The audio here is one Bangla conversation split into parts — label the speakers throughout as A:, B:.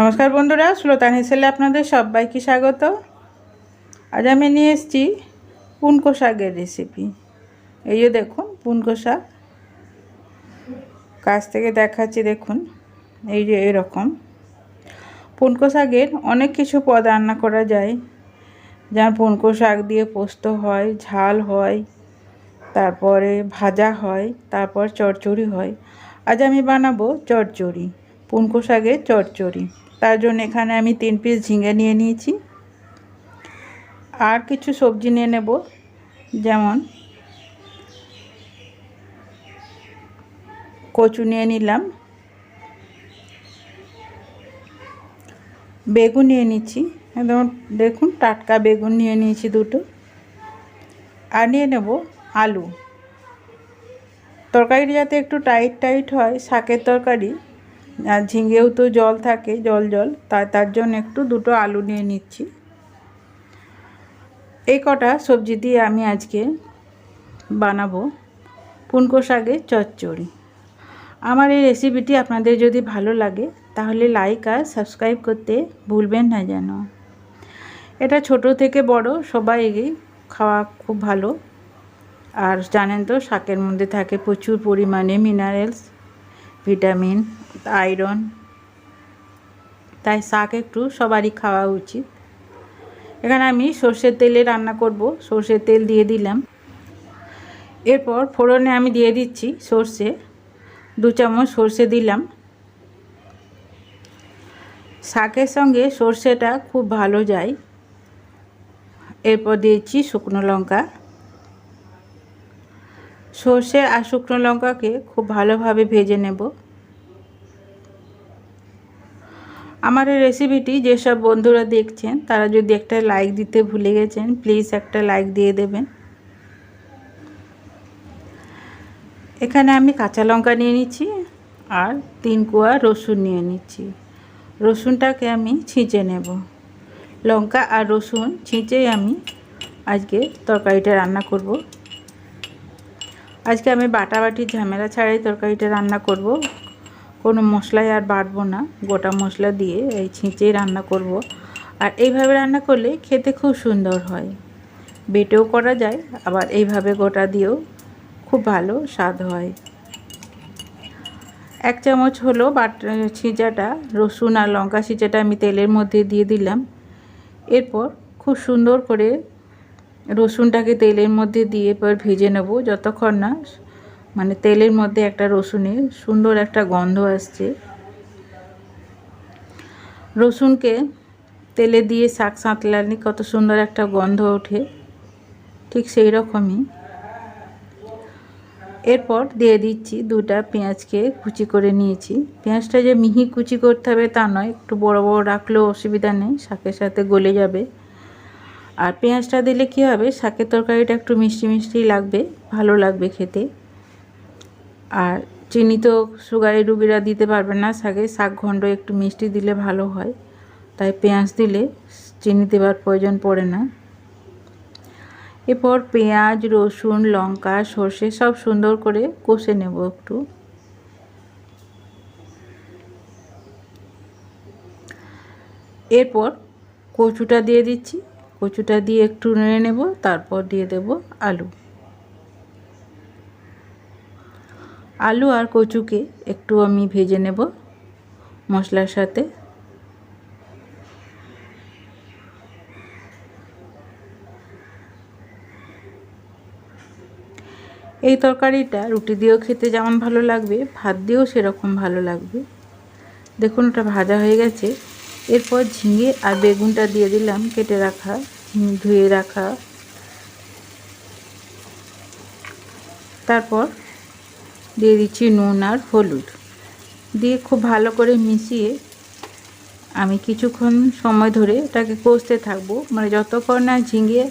A: নমস্কার বন্ধুরা সুলতান হেসেলে আপনাদের সবাইকে স্বাগত। আজ আমি নিয়ে এসেছি পুনকো শাকের রেসিপি এই যে দেখুন, পুনকো শাক। কাছ থেকে দেখাচ্ছি, দেখুন, এই যে এরকম। পুনকো শাকের অনেক কিছু পদ রান্না করা যায়। যেমন পুনকো শাক দিয়ে পোস্ত হয়, ঝাল হয়, তারপরে ভাজা হয়, তারপর চচ্চড়ি হয়। আজ আমি বানাবো চচ্চড়ি পুনকো শাকের চচ্চড়ি তার জন্য এখানে আমি তিন পিস ঝিঙে নিয়ে নিয়েছি। আর কিছু সবজি নিয়ে নেব, যেমন কচু নিয়ে নিলাম, বেগুন নিয়ে নিচ্ছি। একদম দেখুন টাটকা বেগুন নিয়ে নিয়েছি দুটো। আর নিয়ে নেব আলু। তরকারিটা যাতে একটু টাইট টাইট হয়, শাকের তরকারি আর ঝিঙেও তো জল থাকে, জল জল। তাই তার জন্য একটু দুটো আলু নিয়ে নিচ্ছি। এই কটা সবজি দিয়ে আমি আজকে বানাবো পুনকো শাকের চচ্চড়ি। আমার এই রেসিপিটি আপনাদের যদি ভালো লাগে, তাহলে লাইক আর সাবস্ক্রাইব করতে ভুলবেন না যেন। এটা ছোট থেকে বড়, সবাই খাওয়া খুব ভালো। আর জানেন তো, শাকের মধ্যে থাকে প্রচুর পরিমাণে মিনারেলস ভিটামিন আয়রন তাই শাক একটু সবারই খাওয়া উচিত। এখানে আমি সর্ষের তেলে রান্না করব, সর্ষের তেল দিয়ে দিলাম। এরপর ফোড়নে আমি দিয়ে দিচ্ছি সর্ষে, দু চামচ সর্ষে দিলাম। শাকের সঙ্গে সর্ষেটা খুব ভালো যায়। এরপর দিয়েছি শুকনো লঙ্কা। সর্ষে আর শুকনো লঙ্কাকে খুব ভালোভাবে ভেজে নেব। আমার এই রেসিপিটি যেসব বন্ধুরা দেখছেন, তারা যদি একটা লাইক দিতে ভুলে গেছেন প্লিজ একটা লাইক দিয়ে দেবেন। এখানে আমি কাঁচা লঙ্কা নিয়ে নিচ্ছি আর তিন কোয়া রসুন নিয়ে নিচ্ছি। রসুনটাকে আমি ছিঁচে নেব। লঙ্কা আর রসুন ছিঁচেই আমি আজকে তরকারিটা রান্না করব। আজকে আমি বাটাবাটি ঝামেলা ছাড়াই তরকারিটা রান্না করব। কোনো মশলাই আর বাটবো না। গোটা মশলা দিয়ে এই ছিঁচেই রান্না করব। আর এইভাবে রান্না করলে খেতে খুব সুন্দর হয়। বেটেও করা যায়, আবার এইভাবে গোটা দিয়েও খুব ভালো স্বাদ হয়। এক চামচ হলো বাট, ছিঁচাটা, রসুন আর লঙ্কা ছিঁচাটা আমি তেলের মধ্যে দিয়ে দিলাম। এরপর খুব সুন্দর করে রসুনটাকে তেলের মধ্যে দিয়ে এবার ভেজে নেব, যতক্ষণ না মানে তেলের মধ্যে একটা রসুনের সুন্দর একটা গন্ধ আসছে। রসুনকে তেলে দিয়ে শাক সাঁতলালে কত সুন্দর একটা গন্ধ ওঠে, ঠিক সেই রকমই। এরপর দিয়ে দিচ্ছি দুটা পেঁয়াজকে কুচি করে নিয়েছি। পেঁয়াজটা যে মিহি কুচি করতে হবে তা নয়, একটু বড় বড় রাখলেও অসুবিধা নেই, শাকের সাথে গলে যাবে। আর পেঁয়াজটা দিলে কী হবে, শাকের তরকারিটা একটু মিষ্টি মিষ্টি লাগবে, ভালো লাগবে খেতে। আর চিনি তো সুগারের রুগীরা দিতে পারবে না, শাকে শাক ঘণ্ড একটু মিষ্টি দিলে ভালো হয়। তাই পেঁয়াজ দিলে চিনি দেওয়ার প্রয়োজন পড়ে না। এরপর পেঁয়াজ, রসুন, লঙ্কা, সর্ষে সব সুন্দর করে কষে নেব একটু। এরপর কচুটা দিয়ে দিচ্ছি। কচুটা দিয়ে একটু নেড়ে নেব, তারপর দিয়ে দেব আলু। আলু আর কচুকে একটু আমি ভেজে নেব মশলার সাথে। এই তরকারিটা রুটি দিয়েও খেতে যেমন ভালো লাগবে, ভাত দিয়েও সেরকম ভালো লাগবে। দেখুন ওটা ভাজা হয়ে গেছে। এরপর ঝিঙে আর বেগুনটা দিয়ে দিলাম, কেটে রাখা, ধুয়ে রাখা। তারপর দিয়ে দিচ্ছি নুন আর হলুদ। দিয়ে খুব ভালো করে মিশিয়ে আমি কিছুক্ষণ সময় ধরে এটাকে কষতে থাকব। মানে যতক্ষণ না ঝিঙে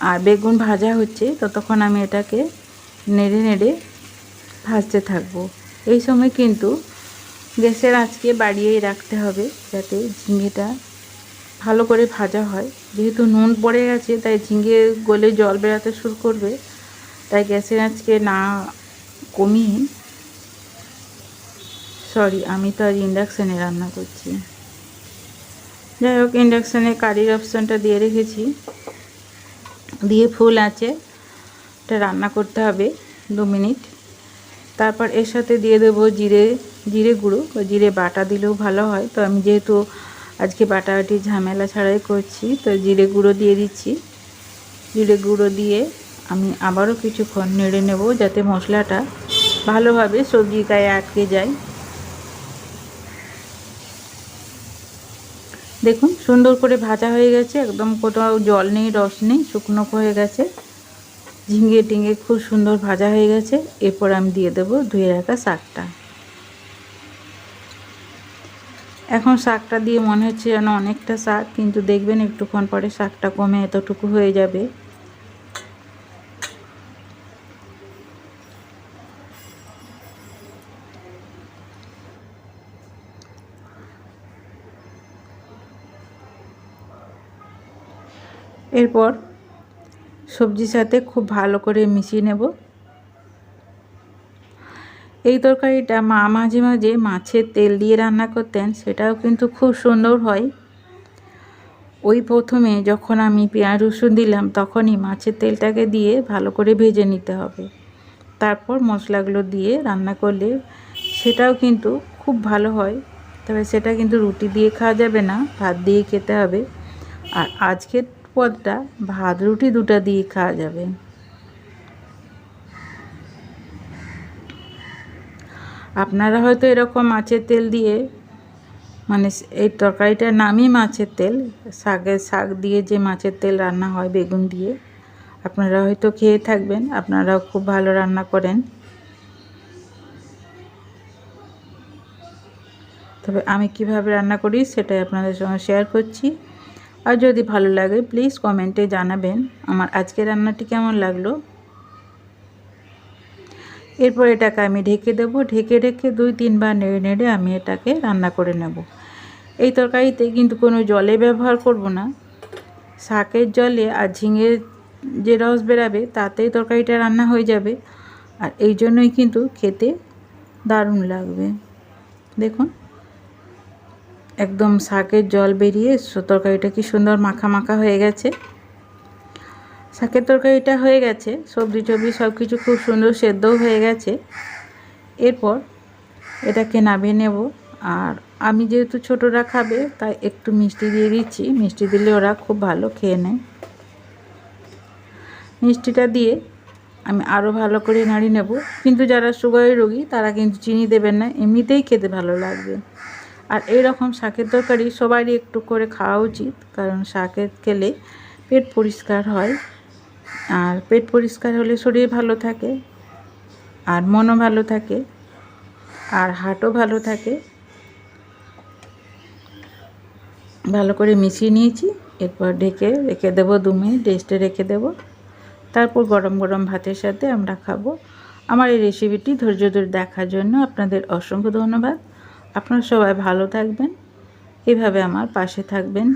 A: আর বেগুন ভাজা হচ্ছে, ততক্ষণ আমি এটাকে নেড়ে নেড়ে ভাজতে থাকব। এই সময় কিন্তু গ্যাসের আঁচকে বাড়িয়েই রাখতে হবে যাতে ঝিঙেটা ভালো করে ভাজা হয়। যেহেতু নুন পড়ে গেছে, তাই ঝিঙে গলে জল বেরাতে শুরু করবে, তাই গ্যাসের আঁচকে না কমিয়ে সরি আমি তো আর ইন্ডাকশানে রান্না করছি। যাই হোক ইন্ডাকশানে কারির অপশানটা দিয়ে রেখেছি। দিয়ে ফুল আছে এটা রান্না করতে হবে দু মিনিট। তারপর এর সাথে দিয়ে দেবো জিরে জিরে গুঁড়ো। বা জিরে বাটা দিলেও ভালো হয়। তো আমি যেহেতু আজকে বাটাবাটি ঝামেলা ছাড়াই করছি, তো জিরে গুঁড়ো দিয়ে দিচ্ছি। জিরে গুঁড়ো দিয়ে আমি আবারও কিছুক্ষণ নেড়ে নেব যাতে মশলাটা ভালোভাবে সবজি গায়ে আটকে যায়। দেখুন, সুন্দর করে ভাজা হয়ে গেছে, একদম কোথাও জল নেই, রস নেই, শুকনো হয়ে গেছে। ঝিঙে টিঙে খুব সুন্দর ভাজা হয়ে গেছে। এরপর আমি দিয়ে দেবো ধুয়ে রাখা শাকটা। এখন শাকটা দিয়ে মনে হচ্ছে যেন অনেকটা শাক, কিন্তু দেখবেন একটুক্ষণ পরে শাকটা কমে এতটুকু হয়ে যাবে। এরপর সবজির সাথে খুব ভালো করে মিশিয়ে নেব। এই তরকারিটা মা, মাঝে মাঝে মাছের তেল দিয়ে রান্না করতেন, সেটাও কিন্তু খুব সুন্দর হয়। ওই প্রথমে যখন আমি পেঁয়াজ রসুন দিলাম, তখনই মাছের তেলটাকে দিয়ে ভালো করে ভেজে নিতে হবে। তারপর মশলাগুলো দিয়ে রান্না করলে সেটাও কিন্তু খুব ভালো হয়। তবে সেটা কিন্তু রুটি দিয়ে খাওয়া যাবে না, ভাত দিয়ে খেতে হবে। আর আজকের পদটা ভাত রুটি দুটা দিয়ে খাওয়া যাবে। আপনারা হয়তো এরকম মাছের তেল দিয়ে মানে এই তরকারিটার নামই মাছের তেল শাকের শাক দিয়ে যে মাছের তেল রান্না হয় বেগুন দিয়ে, আপনারা হয়তো খেয়ে থাকবেন, আপনারাও খুব ভালো রান্না করেন। তবে আমি কীভাবে রান্না করি সেটাই আপনাদের সঙ্গে শেয়ার করছি। আর যদি ভালো লাগে প্লিজ কমেন্টে জানাবেন আমার আজকে রান্নাটি কেমন লাগল। এরপর এটাকে আমি ঢেকে দেব। ঢেকে ঢেকে দুই তিনবার নেড়ে নেড়ে আমি এটাকে রান্না করে নেব। এই তরকারিতে কিন্তু কোনো জলে ব্যবহার করব না। শাকের জলে আর ঝিঙের যে রস বেরাবে, তাতেই তরকারিটা রান্না হয়ে যাবে। আর এই জন্যই কিন্তু খেতে দারুণ লাগবে। দেখুন। একদম শাকের জল বেরিয়ে তরকারিটা কি সুন্দর মাখা মাখা হয়ে গেছে। শাকের তরকারিটা হয়ে গেছে, সবজি টবজি সব কিছু খুব সুন্দর সেদ্ধও হয়ে গেছে। এরপর এটাকে নামিয়ে নেব, আর আমি যেহেতু ছোটরা খাবে, তাই একটু মিষ্টি দিয়ে দিচ্ছি। মিষ্টি দিলে ওরা খুব ভালো খেয়ে নেয়। মিষ্টিটা দিয়ে আমি আরও ভালো করে নাড়ি নেব। কিন্তু যারা সুগারের রোগী, তারা কিন্তু চিনি দেবেন না, এমনিতেই খেতে ভালো লাগবে। আর এই রকম শাকের তরকারি সবারই একটু করে খাওয়া উচিত, কারণ শাকের খেলে পেট পরিষ্কার হয়। আর পেট পরিষ্কার হলে শরীর ভালো থাকে, আর মনও ভালো থাকে, আর হার্টও ভালো থাকে। ভালো করে মিশিয়ে নিয়েছি, এরপর ঢেকে রেখে দেবো দু মিনিট, রেস্টে রেখে দেব। তারপর গরম গরম ভাতের সাথে আমরা খাব। আমার এই রেসিপিটি ধৈর্য ধরে দেখার জন্য আপনাদের অসংখ্য ধন্যবাদ। আপনারা সবাই ভালো থাকবেন। এভাবে আমার পাশে থাকবেন।